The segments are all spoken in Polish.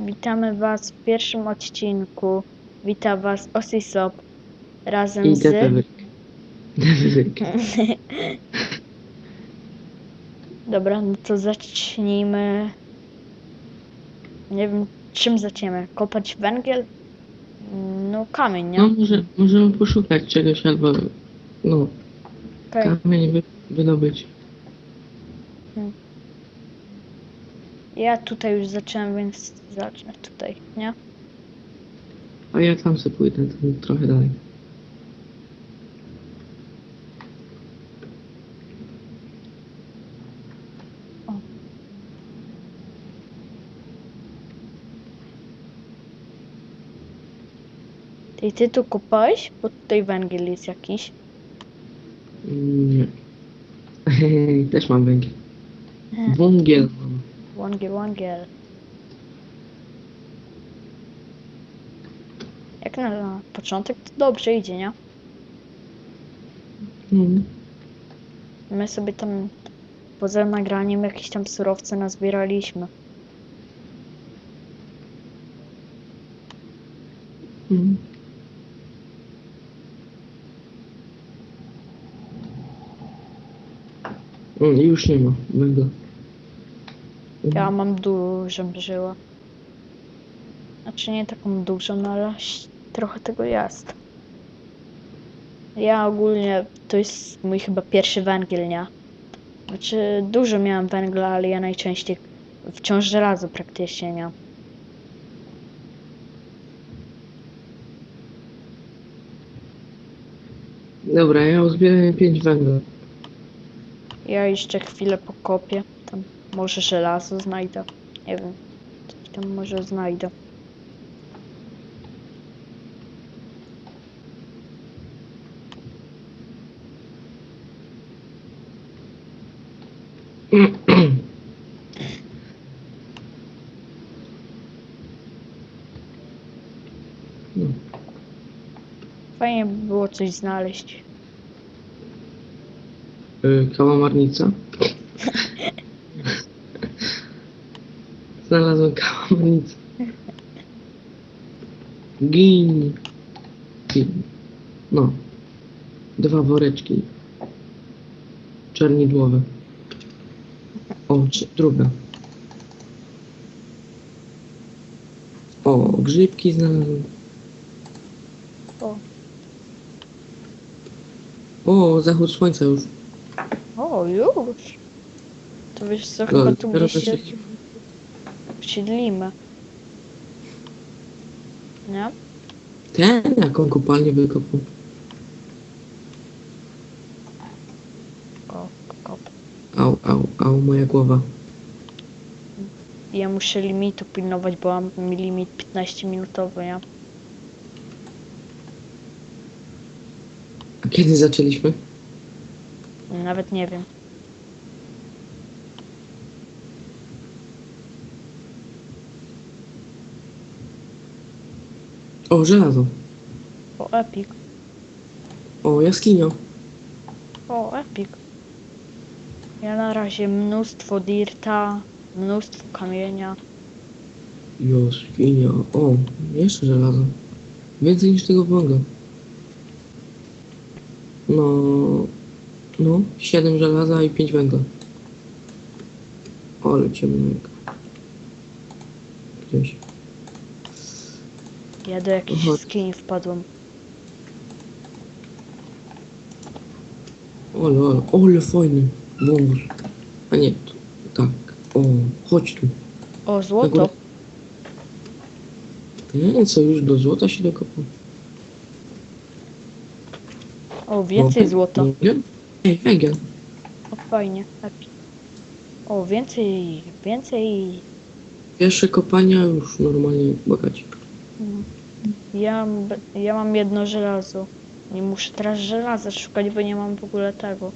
Witamy Was w pierwszym odcinku. Witam Was Osisop razem I z... Deveryk. Dobra, no to zacznijmy. Nie wiem, czym zaczniemy. Kopać węgiel? No kamień, nie? No może, możemy poszukać czegoś albo no Okej. kamień wy, wydobyć. Ja tutaj już zacząłem, więc zacznę tutaj, nie? A ja tam sobie pójdę tam trochę dalej. Ty, ty tu kopałeś? Bo tutaj węgiel jest jakiś. Mm, Nie. Też mam węgiel. Hmm. Wągiel mam. Węgiel, węgiel. Jak na, początek to dobrze idzie, nie? No. My sobie tam poza nagraniem jakieś tam surowce nazbieraliśmy. Mm. Mm, już nie ma węgla. Ja mam dużą żyłę. Znaczy nie taką dużą, no ale trochę tego jest. Ja ogólnie to jest mój chyba pierwszy węgiel, nie? Znaczy dużo miałam węgla, ale ja najczęściej wciąż żelazo praktycznie nie. Dobra, ja uzbierałem 5 węgla. Ja jeszcze chwilę pokopię. Może żelazo znajdę. Nie wiem. Tam może znajdę. Fajnie by było coś znaleźć. Y, kałamarnica. Znalazłem kałamarnicę. Gin. No. Dwa woreczki. Czernidłowe. O, trze- druga. O, grzybki znalazłem. O, O, zachód słońca już. o już. To wiesz co, No, chyba tu gdzieś się. Siedlimy. Nie? Ten, jaką kopalnię wykopał. Kop. Au, au, au, moja głowa. Ja muszę limitu pilnować, bo mam mi limit 15 minutowy, nie? A kiedy zaczęliśmy? Nawet nie wiem. O, żelazo. O, epic. O, jaskinia. O, epic. Ja na razie mnóstwo dirta, mnóstwo kamienia. Jaskinia. O, jeszcze żelazo. Więcej niż tego węgla. No, no, 7 żelaza i 5 węgla. Ale ciemnego. Gdzieś. Ja do jakiejś Aha. jaskini wpadłem. Ole, ole, ole fajny wąwóz. A nie, tu, tak. O, chodź tu. O, złoto. Nie, co już do złota się dokopał. O, więcej O, złota. Węgiel? Ej, węgiel. O, fajnie, epic. O, więcej, więcej. Pierwsze kopania już normalnie bogacik. Ja, ja mam jedno żelazo. Nie muszę teraz żelaza szukać, bo nie mam w ogóle tego.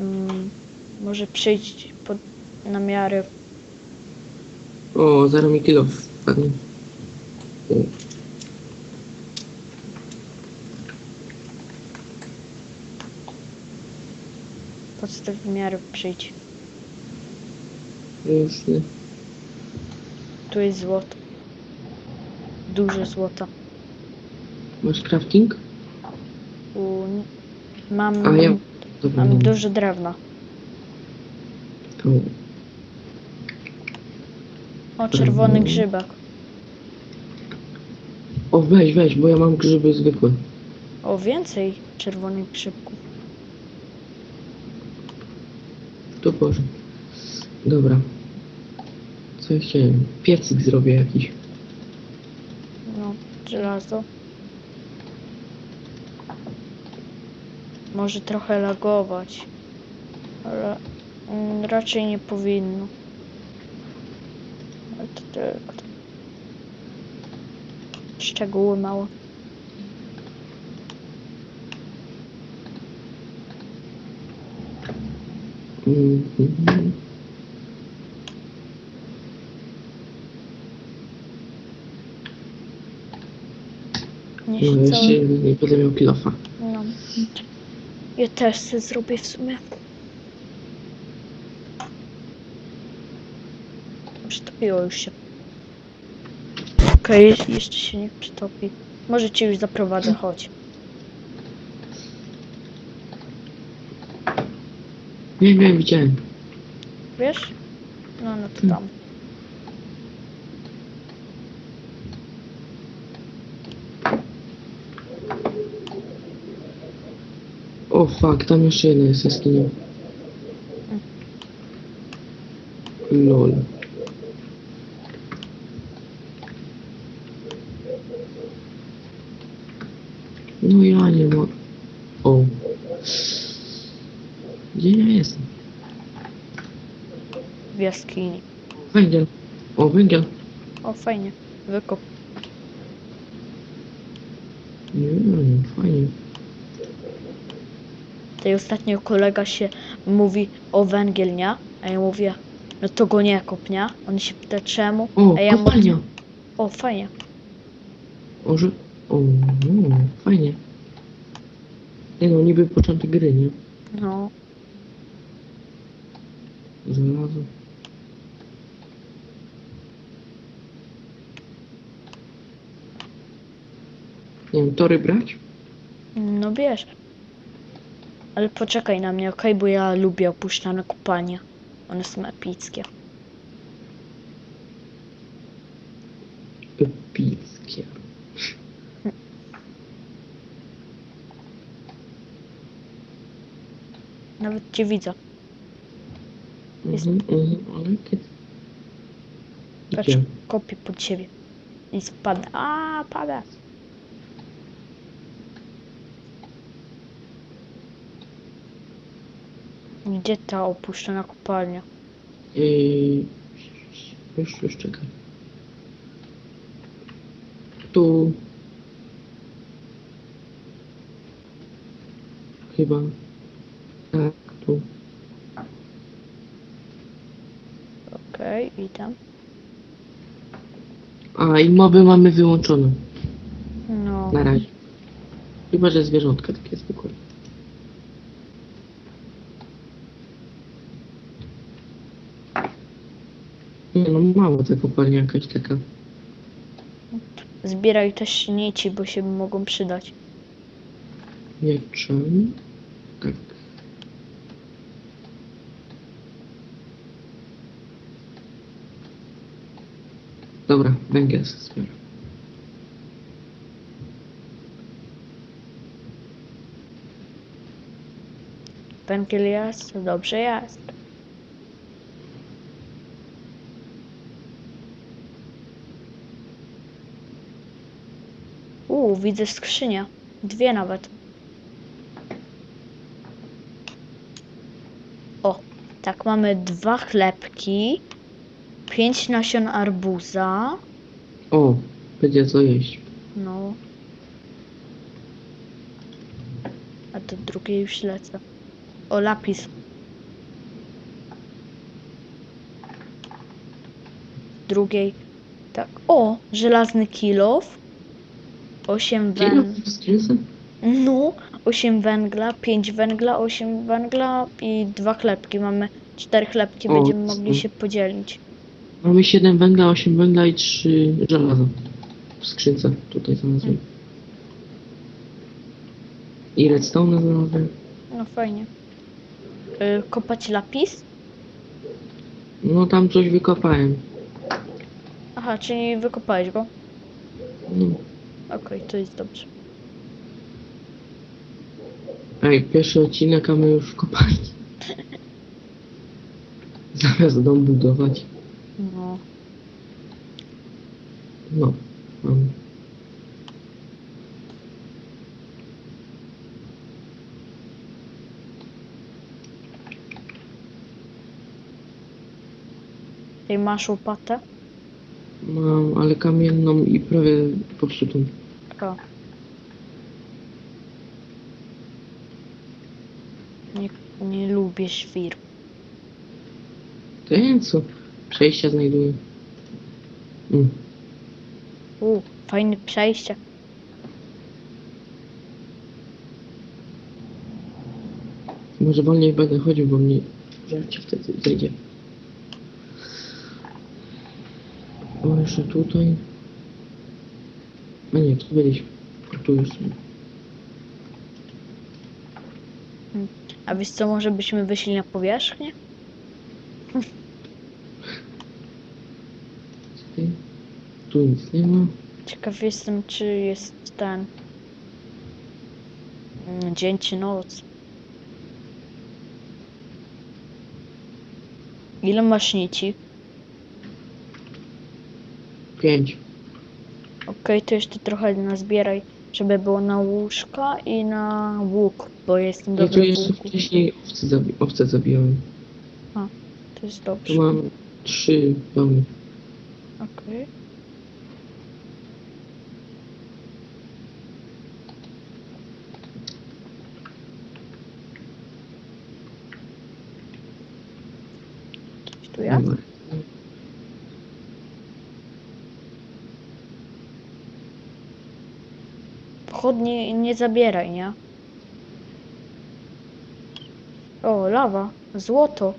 Mm, może przyjść pod, na miarę. O, zaraz mi kilo wpadnie. O. Pod te w miarę przyjść. Już nie. Tu jest złoto. Dużo złota. Masz crafting? U... Mam, A ja... Dobra, mam dużo drewna. O, O, czerwony Mhm. grzybek. o, weź, weź, bo ja mam grzyby zwykłe. O, więcej czerwonych grzybków. To Boże. Dobra. Co ja chciałem? Piecyk zrobię jakiś. No, żelazo. Może trochę lagować. Ale mm, raczej nie powinno. Ale to tylko. Szczegóły małe. Mhm. Nie No, się jeszcze cały... nie będę miał kilofa. No. Ja też sobie zrobię w sumie. Przytopiło już się. Okej, jeszcze się nie przytopi. Może cię już zaprowadzę, chodź. Nie, nie, widziałem. Wiesz? No, no to tam. O, fuck, tam jeszcze jedna jest jaskinia. Lol. No ja nie mogę. O. Gdzie ja jestem? W jaskini. Węgiel. O, węgiel. O, fajnie. Wykop. Nie, Tej ostatnio kolega się mówi o węgiel, nie? A ja mówię, no to go nie kop, nie? On się pyta czemu, O, a ja kopalnia. O, fajnie. O, że... O, no, fajnie. Nie no, niby początek gry, nie? No, Znalazłem. Nie wiem, tory brać? no wiesz. Ale poczekaj na mnie, okej? Bo ja lubię opuszczane kopalnie. One są epickie. Epickie. Nawet cię widzę. Jest- Mhm, mhm, ale? Patrz, kopię pod siebie. I spada. A, pada. Gdzie ta opuszczona kopalnia? Yy, już, już czekaj. Tu. Chyba. Tak, tu. Okej, witam. A, i moby mamy wyłączone. No, Na razie. Chyba, że zwierzątka takie zwykłe. Nie no, mało ta kopalnia jakaś taka. zbieraj też nici, bo się mogą przydać. Mieczem. Tak. Dobra, węgiel sobie zbiorę. Węgiel jest, dobrze jest. Uuu, widzę skrzynię. Dwie nawet. O, tak, mamy dwa chlebki, pięć nasion arbuza. O, będzie co jeść. No. A do drugiej już lecę. O, lapis. Drugiej. Tak. O, żelazny kilof. Osiem Kilo węgla. No, 8 węgla, 5 węgla, 8 węgla i dwa chlebki. Mamy Cztery chlebki O, będziemy mogli się podzielić. Mamy 7 węgla, 8 węgla i 3 żelaza. W skrzynce tutaj znalazłem. I redstone znalazłem. No fajnie. Y, kopać lapis? No tam coś wykopałem. Aha, czyli wykopałeś go? No. Okej, to jest dobrze. Ej, pierwszy odcinek, a my już kopali. Zamiast dom budować. No. No, mam. Ty masz łopatę? Mam, ale kamienną i prawie popsutą. O. Nie, nie lubię świr. Ten co? Przejścia znajduję. Mm. U, fajne przejście. Może wolniej będę chodził, bo mnie żarcie wtedy zejdzie. O, jeszcze tutaj. A nie, tu byliśmy. A tu już są. A wiesz co, może byśmy wyszli na powierzchnię? Tutaj. Tu nic nie ma. Ciekaw jestem, czy jest ten... mm, Dzień czy noc. Ile masz nici? Pięć. Okej, to jeszcze trochę nazbieraj, żeby było na łóżka i na łuk, bo jestem Ja tu dobry w jeszcze łuku. wcześniej owce, zabi owce zabijałem. To jest dobrze. Tu mam trzy domy. Okej. Coś tu jest? Dobra. Pochodnie nie zabieraj, nie? O, lawa, złoto,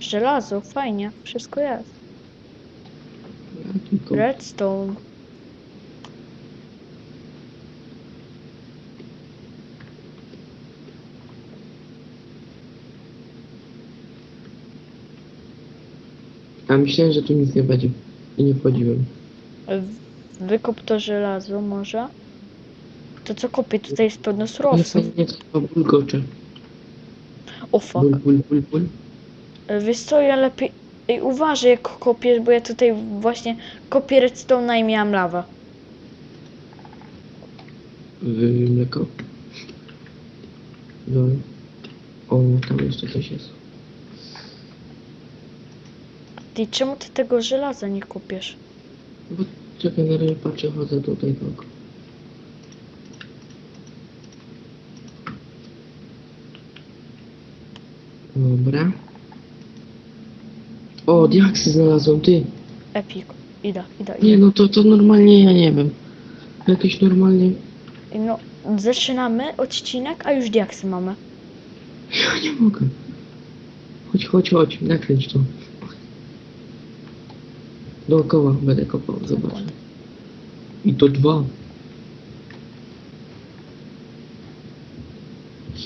żelazo, fajnie, wszystko jest. Redstone. A myślałem, że tu nic nie będzie. I nie wchodziłem. W- Wykop to żelazo może. To co kopię? Tutaj jest pełno surowców. fajnie to bulgocze. O fuck. Bul, bul, bul, bul. Wiesz co, ja lepiej... Ej, uważaj jak kopiesz, bo ja tutaj właśnie kopię redstone'a i miałam lawę. Yy, mleko. Dobra. O, tam jeszcze coś jest. Ty, czemu ty tego żelaza nie kopiesz? Bo czekaj, na razie patrzę, chodzę tutaj tak. Dobra. O, diaksy znalazłem, ty. Epic. Idę, idę, Nie idę. no, to, to normalnie, ja nie wiem. Jakieś normalnie... No, zaczynamy odcinek, a już diaksy mamy. Ja nie mogę. Chodź, chodź, chodź, nakręć to. Dookoła będę kopał, zobacz. I to dwa.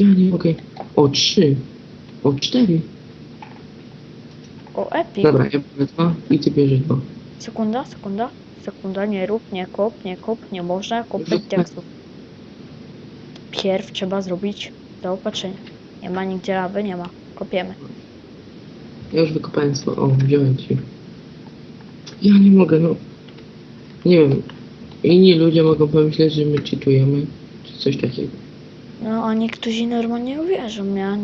Ja nie mogę. O, trzy. O, cztery. O, epic. Dobra, ja biorę dwa i ty bierzesz dwa. Sekunda, sekunda. Sekunda, nie rób, nie kop, nie kop, nie można kopać diaksów. Pierw trzeba zrobić zaopatrzenie. Nie ma nigdzie lawy, nie ma. Kopiemy. Ja już wykopałem swoje. O, wziąłem ci. Ja nie mogę, no. Nie wiem. Inni ludzie mogą pomyśleć, że my cheatujemy, czy coś takiego. No, a niektórzy normalnie uwierzą, ja...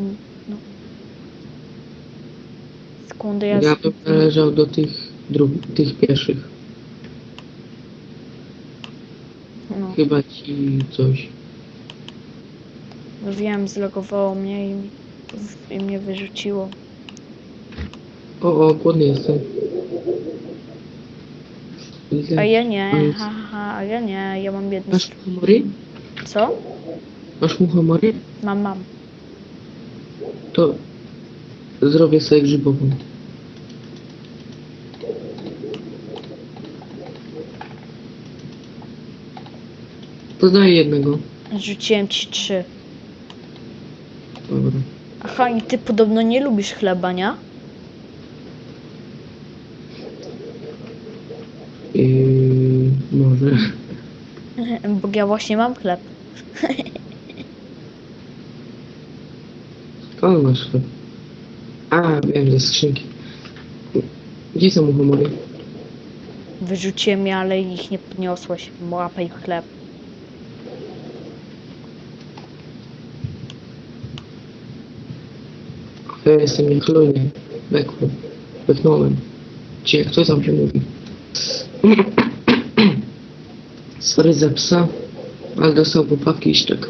No. Sekundę, ja... Ja bym należał do tych drugich, tych pierwszych. No, Chyba ci coś. no wiem, zlogowało mnie i, i mnie wyrzuciło. O, o, głodny jestem. A ja nie, Nic. ha, ha, ha, a ja nie, ja mam jedno... Masz muchomory? Co? Masz muchomory? Mam, mam. To Zrobię sobie grzybową. Dodaję jednego. Rzuciłem ci trzy. Dobra. Aha, i ty podobno nie lubisz chleba, nie? Yy, może. Bo ja właśnie mam chleb. Skąd masz chleb? A, wiem, ze skrzynki. Gdzie są muchomory? Wyrzuciłem je, ale ich nie podniosłeś. Łapaj chleb. Ja jestem niechlujny. Bekłem. Beknąłem. Cie, kto tam się mówi? Sorry za psa, ale dostał popawki i szczek.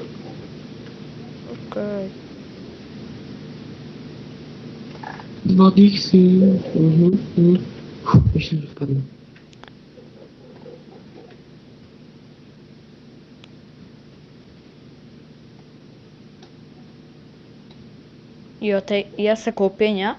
Okej. Dwa diksy. Mhm, mhm. Uff, Myślę, że wpadnę. I o tej, ja se kopię, nie?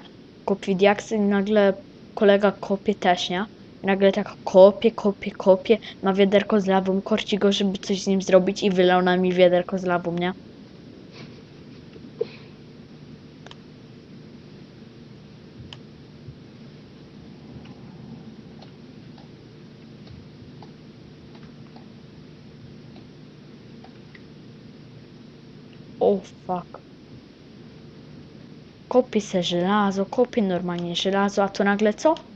Kopię diaksy i nagle kolega kopie też, nie? Nagle tak kopie, kopie, kopie, ma wiaderko z lawą, korci go, żeby coś z nim zrobić i wylał na mi wiaderko z lawą, nie? O fuck. Kopie se żelazo, kopie normalnie żelazo, a to nagle co?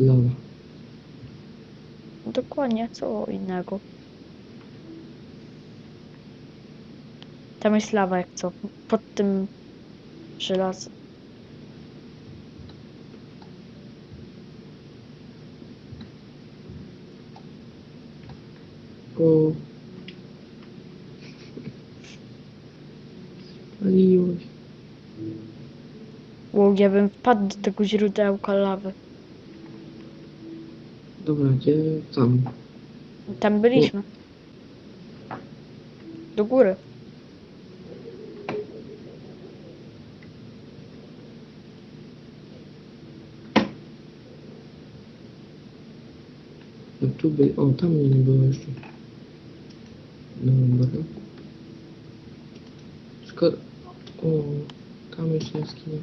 Lawa. Dokładnie, co innego. Tam jest lawa jak co. Pod tym żelazem. O. ja bym wpadł do tego źródełka lawy. Dobra, gdzie tam? Tam byliśmy. Do góry. No tu by... O, tam mnie nie było jeszcze. Dobra. Szkoda... O, tam jeszcze jaskinia.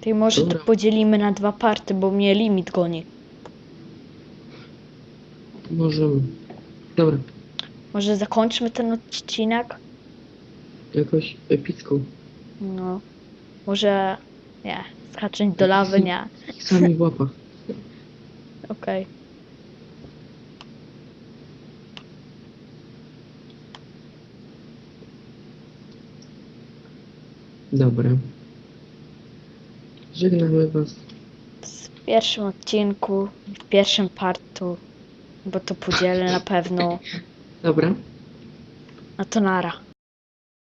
Ty może to Dobra. podzielimy na dwa party, bo mnie limit goni. Możemy. Dobra, Może zakończmy ten odcinek? jakoś epicką. No. Może... Nie. Skacząć do lawy, nie. Sami w łapach. Okej. Dobra. Żegnamy was. W pierwszym odcinku, w pierwszym partu, bo to podzielę na pewno. Dobra. No to nara.